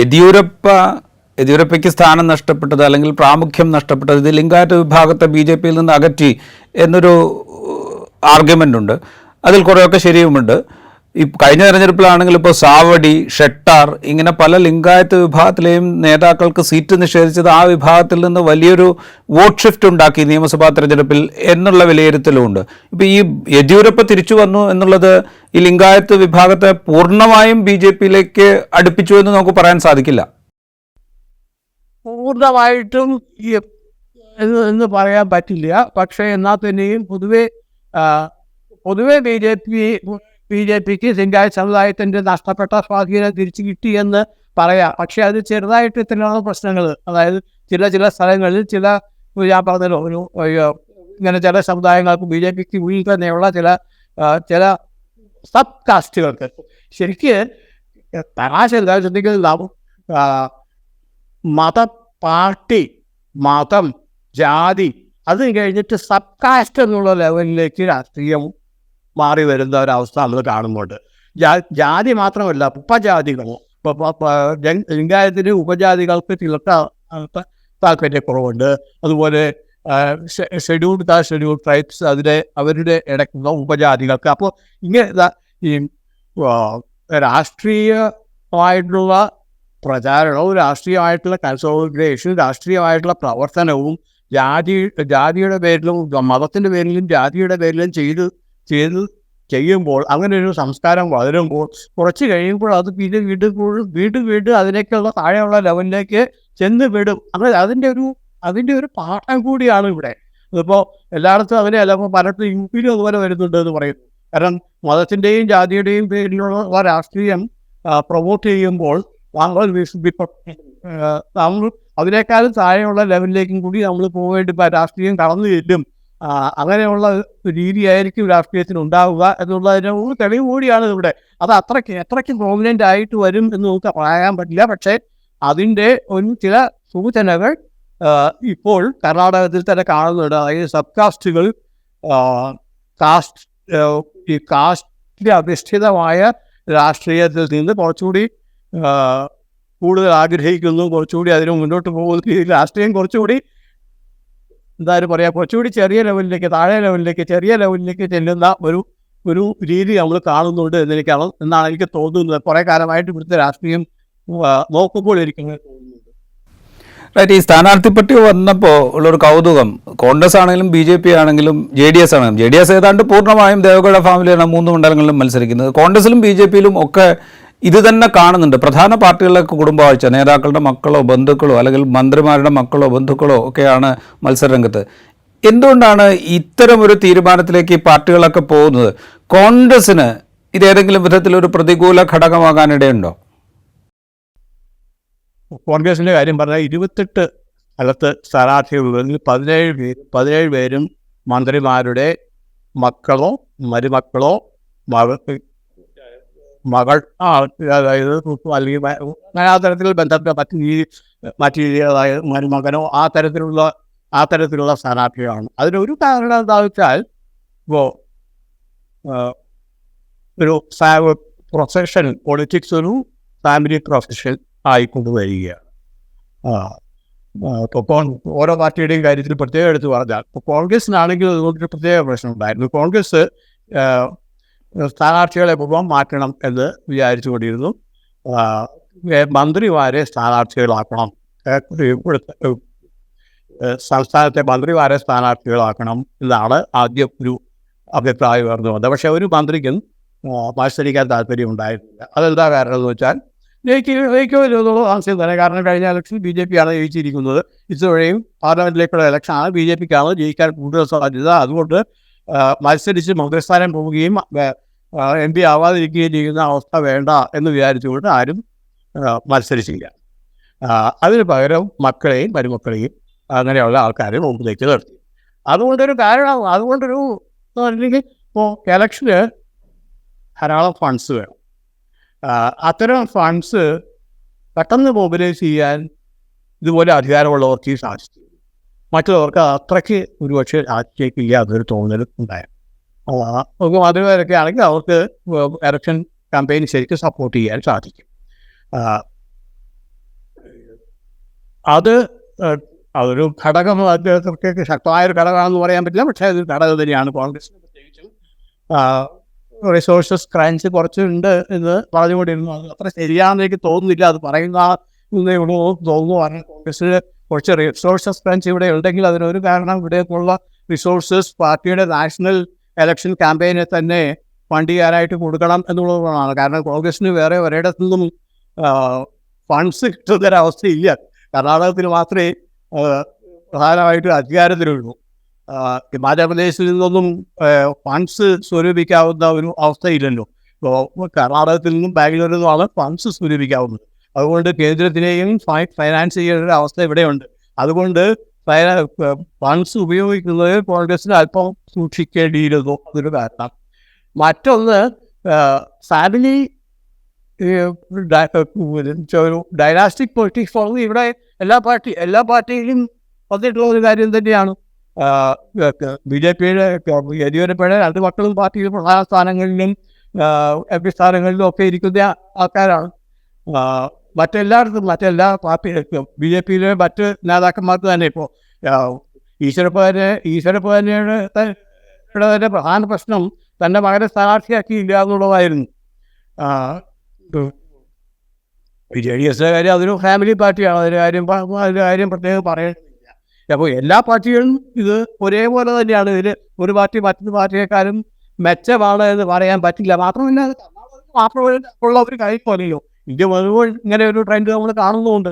യെദ്യൂരപ്പ യെദ്യൂരപ്പയ്ക്ക് സ്ഥാനം നഷ്ടപ്പെട്ടത് അല്ലെങ്കിൽ പ്രാമുഖ്യം നഷ്ടപ്പെട്ടത് ഇത് ലിംഗായത്ത് വിഭാഗത്തെ ബി ജെ പിയിൽ നിന്ന് അകറ്റി എന്നൊരു ആർഗ്യുമെന്റ് ഉണ്ട്. അതിൽ കുറേയൊക്കെ ശരിയുമുണ്ട്. ഈ കഴിഞ്ഞ തെരഞ്ഞെടുപ്പിലാണെങ്കിൽ ഇപ്പോൾ സാവടി ഷെട്ടാർ ഇങ്ങനെ പല ലിംഗായത്ത് വിഭാഗത്തിലെയും നേതാക്കൾക്ക് സീറ്റ് നിഷേധിച്ചത് ആ വിഭാഗത്തിൽ നിന്ന് വലിയൊരു വോട്ട് ഷിഫ്റ്റ് ഉണ്ടാക്കി നിയമസഭാ തെരഞ്ഞെടുപ്പിൽ എന്നുള്ള വിലയിരുത്തലുമുണ്ട്. ഇപ്പോൾ ഈ യെദ്യൂരപ്പ തിരിച്ചു വന്നു എന്നുള്ളത് ഈ ലിംഗായത്ത് വിഭാഗത്തെ പൂർണമായും ബി ജെ പിയിലേക്ക് അടുപ്പിച്ചു എന്ന് നമുക്ക് പറയാൻ സാധിക്കില്ല. പൂർണമായിട്ടും എന്ന് പറയാൻ പറ്റില്ല. പക്ഷേ എന്നാൽ തന്നെയും പൊതുവേ പൊതുവെ B J P B J പിക്ക് സിംഗായ സമുദായത്തിന്റെ നഷ്ടപ്പെട്ട സ്വാധീനം തിരിച്ചു കിട്ടിയെന്ന് പറയാം. പക്ഷേ അത് ചെറുതായിട്ട് ഇത്തരമുള്ള പ്രശ്നങ്ങൾ അതായത് ചില ചില സ്ഥലങ്ങളിൽ ചില ഞാൻ പറഞ്ഞല്ലോ ഒരു ഇങ്ങനെ ചില സമുദായങ്ങൾക്ക് ബി ജെ പിക്ക് ഉള്ളിൽ തന്നെയുള്ള ചില ചില സബ് കാസ്റ്റുകൾക്ക് ശരിക്ക് തമാശ എന്താ ശ്രദ്ധിക്കുന്നത് ആ, മത പാർട്ടി മതം ജാതി അത് കഴിഞ്ഞിട്ട് സബ് കാസ്റ്റ് എന്നുള്ള ലെവലിലേക്ക് രാഷ്ട്രീയം മാറി വരുന്ന ഒരവസ്ഥ നമ്മൾ കാണുന്നുണ്ട്. ജാതി മാത്രമല്ല ഉപജാതികൾ ലിംഗായത്തിന് ഉപജാതികൾക്ക് ചിലർക്ക് താല്പര്യക്കുറവുണ്ട്. അതുപോലെ ഷെഡ്യൂൾഡ് കാസ്റ്റ് ഷെഡ്യൂൾഡ് ട്രൈബ്സ് അതിലെ അവരുടെ ഇടയ്ക്കുള്ള ഉപജാതികൾക്ക്. അപ്പോൾ ഇങ്ങനെ ഈ രാഷ്ട്രീയമായിട്ടുള്ള പ്രചാരണവും രാഷ്ട്രീയമായിട്ടുള്ള കൺസോളിഡേഷൻ രാഷ്ട്രീയമായിട്ടുള്ള പ്രവർത്തനവും ജാതി ജാതിയുടെ പേരിലും മതത്തിന്റെ പേരിലും ജാതിയുടെ പേരിലും ചെയ്ത് ചെയ്ത് ചെയ്യുമ്പോൾ അങ്ങനെ ഒരു സംസ്കാരം വളരുമ്പോൾ കുറച്ച് കഴിയുമ്പോൾ അത് പിന്നെ വീണ്ടും വീണ്ടും വീണ്ടും അതിലേക്കുള്ള താഴെയുള്ള ലെവലിലേക്ക് ചെന്ന് വിടും അങ്ങനെ അതിന്റെ ഒരു അതിന്റെ ഒരു പാഠം കൂടിയാണ് ഇവിടെ. ഇതിപ്പോൾ എല്ലായിടത്തും അങ്ങനെ അല്ല ഇപ്പോൾ പലയിടത്തും യു പിയിലും അതുപോലെ വരുന്നുണ്ട് എന്ന് പറയുന്നു കാരണം മതത്തിന്റെയും ജാതിയുടെയും പേരിലുള്ള രാഷ്ട്രീയം പ്രൊമോട്ട് ചെയ്യുമ്പോൾ നമ്മൾ അതിനേക്കാളും താഴെയുള്ള ലെവലിലേക്കും കൂടി നമ്മൾ ഇപ്പം രാഷ്ട്രീയം കടന്നു ചെല്ലും. അങ്ങനെയുള്ള രീതിയായിരിക്കും രാഷ്ട്രീയത്തിന് ഉണ്ടാവുക എന്നുള്ളതിന് ഒരു തെളിവ് കൂടിയാണ് ഇവിടെ. അത് അത്രയ്ക്ക് എത്രയ്ക്ക് പ്രോമിനന്റ് ആയിട്ട് വരും എന്ന് നമുക്ക് പറയാൻ പറ്റില്ല. പക്ഷേ അതിന്റെ ഒരു ചില സൂചനകൾ ഇപ്പോൾ കർണാടകത്തിൽ തന്നെ കാണുന്നുണ്ട്. അതായത് സബ് കാസ്റ്റുകൾ കാസ്റ്റ് ഈ കാസ്റ്റിൽ അധിഷ്ഠിതമായ രാഷ്ട്രീയത്തിൽ നിന്ന് കുറച്ചുകൂടി കൂടുതൽ ആഗ്രഹിക്കുന്നു. കുറച്ചുകൂടി അതിന് മുന്നോട്ട് പോകുന്ന രാഷ്ട്രീയം കുറച്ചുകൂടി എന്തായാലും പറയാം. കുറച്ചുകൂടി ചെറിയ ലെവലിലേക്ക് താഴെ ലെവലിലേക്ക് ചെറിയ ലെവലിലേക്ക് ചെല്ലുന്ന ഒരു ഒരു രീതി നമ്മൾ കാണുന്നുണ്ട് എന്നെനിക്കാണ് എന്നാണ് എനിക്ക് തോന്നുന്നത്. കുറേ കാലമായിട്ട് ഇവിടുത്തെ രാഷ്ട്രീയം നോക്കുമ്പോൾ ഇരിക്കുന്നത് റൈറ്റ് ഈ സ്ഥാനാർത്ഥി പട്ടിക വന്നപ്പോൾ ഉള്ളൊരു കൗതുകം. കോൺഗ്രസ് ആണെങ്കിലും ബി ജെ പി ആണെങ്കിലും ജെ ഡി എസ് ആണെങ്കിലും. ജെ ഡി എസ് ഏതാണ്ട് പൂർണമായും ദേവഗൌഡ ഫാമിലിയാണ് മൂന്ന് മണ്ഡലങ്ങളിലും മത്സരിക്കുന്നത്. കോൺഗ്രസിലും ബി ജെ പിയിലും ഒക്കെ ഇത് തന്നെ കാണുന്നുണ്ട്. പ്രധാന പാർട്ടികളിലൊക്കെ കുടുംബവാഴ്ച നേതാക്കളുടെ മക്കളോ ബന്ധുക്കളോ അല്ലെങ്കിൽ മന്ത്രിമാരുടെ മക്കളോ ബന്ധുക്കളോ ഒക്കെയാണ് മത്സരരംഗത്ത്. എന്തുകൊണ്ടാണ് ഇത്തരം ഒരു തീരുമാനത്തിലേക്ക് ഈ പാർട്ടികളൊക്കെ പോകുന്നത്? കോൺഗ്രസിന് ഇതേതെങ്കിലും വിധത്തിൽ ഒരു പ്രതികൂല ഘടകമാകാനിടയുണ്ടോ? കോൺഗ്രസിന്റെ കാര്യം പറഞ്ഞാൽ ഇരുപത്തെട്ട് സ്ഥലത്ത് സ്ഥാനാർത്ഥികൾ പതിനേഴ് പേര് പതിനേഴ് പേരും മന്ത്രിമാരുടെ മക്കളോ മരുമക്കളോ മക മകൾ. ആ അതായത് അല്ലെങ്കിൽ അങ്ങനെ ആ തരത്തിൽ ബന്ധപ്പെട്ട മറ്റു രീതി മറ്റു രീതി അതായത് മരുമകനോ ആ തരത്തിലുള്ള ആ തരത്തിലുള്ള സ്ഥാനാർത്ഥികളാണ് അതിനൊരു കാരണം എന്താണെന്ന് വെച്ചാൽ ഇപ്പോൾ ഒരു പ്രൊഫഷൻ പൊളിറ്റിക്സ് ഒരു ഫാമിലി പ്രൊഫഷൻ ആയിക്കൊണ്ട് വരികയാണ് ഇപ്പോൾ ഓരോ പാർട്ടിയുടെയും കാര്യത്തിൽ പ്രത്യേകം എടുത്ത് പറഞ്ഞാൽ ഇപ്പോൾ കോൺഗ്രസിനാണെങ്കിൽ അതുകൊണ്ടൊരു പ്രത്യേക പ്രശ്നം ഉണ്ടായിരുന്നു. കോൺഗ്രസ് സ്ഥാനാർത്ഥികളെ മുഴുവൻ മാറ്റണം എന്ന് വിചാരിച്ചുകൊണ്ടിരുന്നു മന്ത്രിമാരെ സ്ഥാനാർത്ഥികളാക്കണം. സംസ്ഥാനത്തെ മന്ത്രിമാരെ സ്ഥാനാർത്ഥികളാക്കണം എന്നാണ് ആദ്യം ഒരു അഭിപ്രായം ഉയർന്നു വന്നത്. പക്ഷേ ഒരു മന്ത്രിക്കും മത്സരിക്കാൻ താല്പര്യം ഉണ്ടായിരുന്നില്ല. അതെന്താ കാരണം എന്ന് വെച്ചാൽ ജയിക്കോ ജയിക്കുമല്ലോ എന്നുള്ള ആശയം തന്നെ. കാരണം കഴിഞ്ഞ ഇലക്ഷൻ ബി ജെ പി ആണ് ജയിച്ചിരിക്കുന്നത്. ഇതുവരെയും പാർലമെന്റിലേക്കുള്ള ഇലക്ഷനാണ് ബി ജെ പിക്കാണ് ജയിക്കാൻ കൂടുതൽ സാധ്യത. അതുകൊണ്ട് മത്സരിച്ച് മന്ത്രിസ്ഥാനം പോവുകയും എം പി ആവാതിരിക്കുകയും ചെയ്യുന്ന അവസ്ഥ വേണ്ട എന്ന് വിചാരിച്ചുകൊണ്ട് ആരും മത്സരിച്ചില്ല. അതിന് പകരം മക്കളെയും മരുമക്കളെയും അങ്ങനെയുള്ള ആൾക്കാരെ മുമ്പിലേക്ക് നിർത്തി. അതുകൊണ്ടൊരു കാരണം അതുകൊണ്ടൊരു അല്ലെങ്കിൽ ഇപ്പോൾ ഇലക്ഷന് ധാരാളം ഫണ്ട്സ് വേണം. അത്തരം ഫണ്ട്സ് പെട്ടെന്ന് മൊബിലൈസ് ചെയ്യാൻ ഇതുപോലെ അധികാരമുള്ളവർക്ക് സാധിച്ചു. മറ്റുള്ളവർക്ക് അത്രയ്ക്ക് ഒരുപക്ഷെ ഇല്ല അതൊരു തോന്നൽ ഉണ്ടായത് നമുക്ക് മധുരവരൊക്കെ ആണെങ്കിൽ അവർക്ക് ഇലക്ഷൻ ക്യാമ്പയിൻ ശരിക്കും സപ്പോർട്ട് ചെയ്യാൻ സാധിക്കും. അത് അതൊരു ഘടകം അദ്ദേഹത്തിற்கு ശക്തമായ ഒരു ഘടകമാണെന്ന് പറയാൻ പറ്റില്ല. പക്ഷേ അതൊരു ഘടകം തന്നെയാണ് കോൺഗ്രസ് റിസോഴ്സസ് ക്രൈംസ് കുറച്ചുണ്ട് എന്ന് പറഞ്ഞുകൊണ്ടിരുന്നു. അത് അത്ര ശരിയാണെന്ന് എനിക്ക് തോന്നുന്നില്ല. അത് പറയുന്ന തോന്നുന്നു. കാരണം കോൺഗ്രസ്സിന് കുറച്ച് റിസോഴ്സസ് ക്രൈംസ് ഇവിടെ ഉണ്ടെങ്കിൽ അതിനൊരു കാരണം ഇവിടേക്കുള്ള റിസോഴ്സസ് പാർട്ടിയുടെ നാഷണൽ ഇലക്ഷൻ ക്യാമ്പയിനെ തന്നെ ഫണ്ട് ചെയ്യാനായിട്ട് കൊടുക്കണം എന്നുള്ളതാണ് കാരണം കോൺഗ്രസിന് വേറെ ഒരിടത്തു നിന്നും ഫണ്ട്സ് കിട്ടുന്നൊരവസ്ഥയില്ല. കർണാടകത്തിൽ മാത്രമേ പ്രധാനമായിട്ട് അധികാരത്തിലുള്ളൂ. ഹിമാചൽപ്രദേശിൽ ഹിമാചൽ പ്രദേശിൽ നിന്നൊന്നും ഫണ്ട്സ് സ്വരൂപിക്കാവുന്ന ഒരു അവസ്ഥയില്ലല്ലോ. ഇപ്പോൾ കർണാടകത്തിൽ നിന്നും ബാംഗ്ലൂരിൽ നിന്നുമാണ് ഫണ്ട്സ് സ്വരൂപിക്കാവുന്നത്. അതുകൊണ്ട് കേന്ദ്രത്തിനെയും ഫൈനാൻസ് ചെയ്യേണ്ട ഒരു അവസ്ഥ ഇവിടെയുണ്ട്. അതുകൊണ്ട് ഫണ്ട്സ് ഉപയോഗിക്കുന്നത് കോൺഗ്രസിന് അല്പം സൂക്ഷിക്കേണ്ടിയിരുന്നു. അതൊരു കാരണം. മറ്റൊന്ന് ഫാമിലി ഡൈനാസ്റ്റിക് പൊളിറ്റിക്സ് ഉള്ളത് ഇവിടെ എല്ലാ പാർട്ടി എല്ലാ പാർട്ടിയിലും വന്നിട്ടുള്ള ഒരു കാര്യം തന്നെയാണ്. ബി ജെ പിയുടെ യെദ്യൂരപ്പയുടെ രണ്ട് മക്കളും പാർട്ടിയിൽ പ്രധാന സ്ഥാനങ്ങളിലും എം പി സ്ഥാനങ്ങളിലും ഒക്കെ ഇരിക്കുന്ന ആൾക്കാരാണ്. മറ്റെല്ലായിടത്തും മറ്റെല്ലാ പാർട്ടി ബി ജെ പിയിലെ മറ്റ് നേതാക്കന്മാർക്ക് തന്നെ ഇപ്പോൾ ഈശ്വരപ്പനെ ഈശ്വരപ്പനയുടെ തന്നെ പ്രധാന പ്രശ്നം തന്റെ മകനെ സ്ഥാനാർത്ഥിയാക്കിയില്ല എന്നുള്ളതായിരുന്നു. ജെ ഡി എസിന്റെ കാര്യം അതൊരു ഫാമിലി പാർട്ടിയാണ്. അതിന്റെ കാര്യം അതിന്റെ കാര്യം പ്രത്യേകം പറയേണ്ടതില്ല. അപ്പോൾ എല്ലാ പാർട്ടികളും ഇത് ഒരേപോലെ തന്നെയാണ്. ഇതിൽ ഒരു പാർട്ടി മറ്റൊരു പാർട്ടിയെക്കാളും മെച്ചമാണ് എന്ന് പറയാൻ പറ്റില്ല. മാത്രമല്ല മാത്രമല്ല ഉള്ള ഒരു കാര്യം പോലെയോ ഇന്ത്യ മുഴുവൻ ഇങ്ങനെ ഒരു ട്രെൻഡ് നമ്മൾ കാണുന്നുമുണ്ട്